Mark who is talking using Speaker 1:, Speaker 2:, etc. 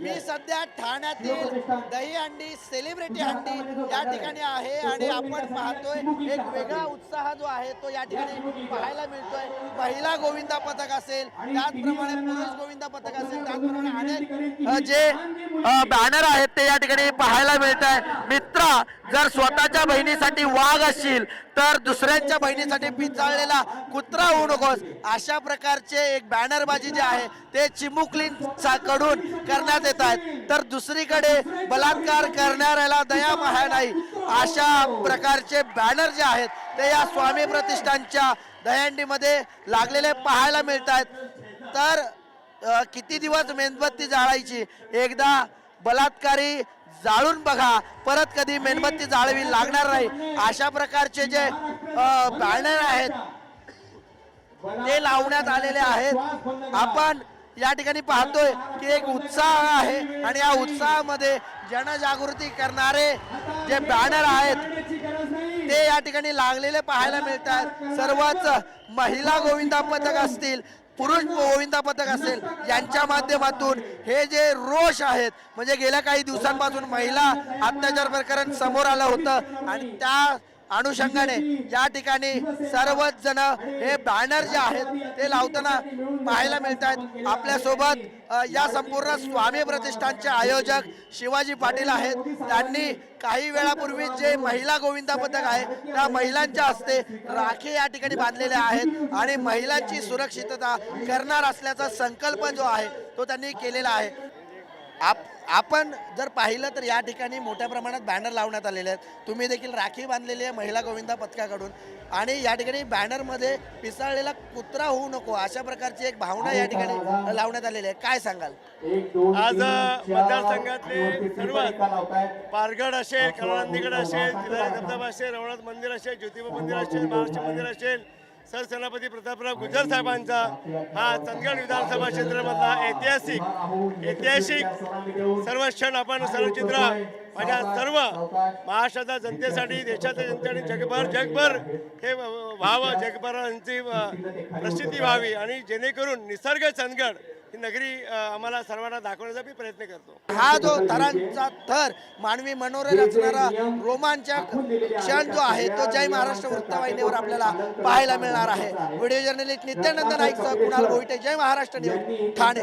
Speaker 1: मी सध्या ठाण्यातील दही हंडी सेलिब्रिटी हंडी या ठिकाणी आहे आणि आपण पाहतोय एक वेगळा उत्साह जो आहे तो या ठिकाणी पाहायला मिळतोय. महिला गोविंदा पथक असेल त्याचप्रमाणे पुरुष गोविंदा पथक असेल त्याचप्रमाणे अनेक जे बॅनर आहेत ते या ठिकाणी पाहायला मिळत आहे मित्रा जर स्वतःच्या बहिणीसाठी वाघ असशील तर दुसऱ्यांच्या बहिणीसाठी पिचाळलेला कुत्रा होऊ नकोस. अशा प्रकारचे एक बॅनरबाजी जे आहे ते चिमुकलींचा कडून करण्यात येत आहेत. तर दुसरीकडे बलात्कार करणाऱ्याला दया माया नाही. अशा प्रकारचे बॅनर जे आहेत ते या स्वामी प्रतिष्ठानच्या दयांडीमध्ये लागलेले पाहायला मिळत आहेत. तर किती दिवस मेणबत्ती जाळायची? एकदा बलात्कारी जाळून बघा. परत कधी मेणबत्ती जाळवी लागणार नाही. अशा प्रकारचे जे बॅनर आहेत ते लावण्यात आलेले आहेत. आपण या ठिकाणी पाहतोय की एक उत्साह आहे आणि या उत्साहामध्ये जनजागृती करणारे जे बॅनर आहेत ते या ठिकाणी लागलेले पाहायला मिळतात. सर्वच महिला गोविंदा पथक असतील पुरुष गोविंदा पथक असेल यांच्या माध्यमातून हे जे रोष आहेत म्हणजे गेल्या काही दिवसांपासून महिला अत्याचार प्रकरण समोर आलं होतं. आणि त्या अनुषंगाने या ठिकाणी सर्वच जण हे बॅनर जे आहेत ते लावताना पाहायला मिळत आहेत आपल्यासोबत या संपूर्ण स्वामी प्रतिष्ठानचे आयोजक शिवाजी पाटील आहेत. त्यांनी काही वेळापूर्वी जे महिला गोविंदा पथक आहे त्या महिलांच्या हस्ते राखी या ठिकाणी बांधलेल्या आहेत आणि महिलांची सुरक्षितता करणार असल्याचा संकल्प जो आहे तो त्यांनी केलेला आहे. आप आपण जर पाहिलं तर या ठिकाणी मोठ्या प्रमाणात बॅनर लावण्यात आलेले आहेत. तुम्ही देखील राखी बांधलेली आहे महिला गोविंदा पथकाकडून. आणि या ठिकाणी बॅनरमध्ये पिसाळलेला कुत्रा होऊ नको अशा प्रकारची एक भावना या ठिकाणी लावण्यात आलेली आहे. काय सांगाल?
Speaker 2: आज मतदारसंघातले सर्व पारगड असेल कळवंदीगड असेल धबधबा असेल रवणाथ मंदिर असेल ज्योतिबा मंदिर असेल महाराष्ट्र मंदिर असेल सरसेनापती प्रतापराव गुजर साहेबांचा हा चंदगड विधानसभा क्षेत्रामधला ऐतिहासिक ऐतिहासिक सर्व क्षण आपण सर्व चित्र माझ्या सर्व महाराष्ट्राच्या जनतेसाठी देशाच्या जनतेसाठी जगभर जगभर हे व्हावं जगभरांची प्रसिद्धी व्हावी आणि जेणेकरून निसर्ग चंदगड ही नगरी आम्हाला सर्वांना दाखवण्याचा मी प्रयत्न करतो.
Speaker 1: हा जो थरांचा थर मानवी मनोरे रचणारा रोमांचक क्षण जो आहे तो जय महाराष्ट्र वृत्तवाहिनीवर आपल्याला पाहायला मिळणार आहे. व्हिडिओ जर्नलिस्ट नित्यानंद नाईक सह कुणाल गोविटे जय महाराष्ट्र न्यूज ठाणे.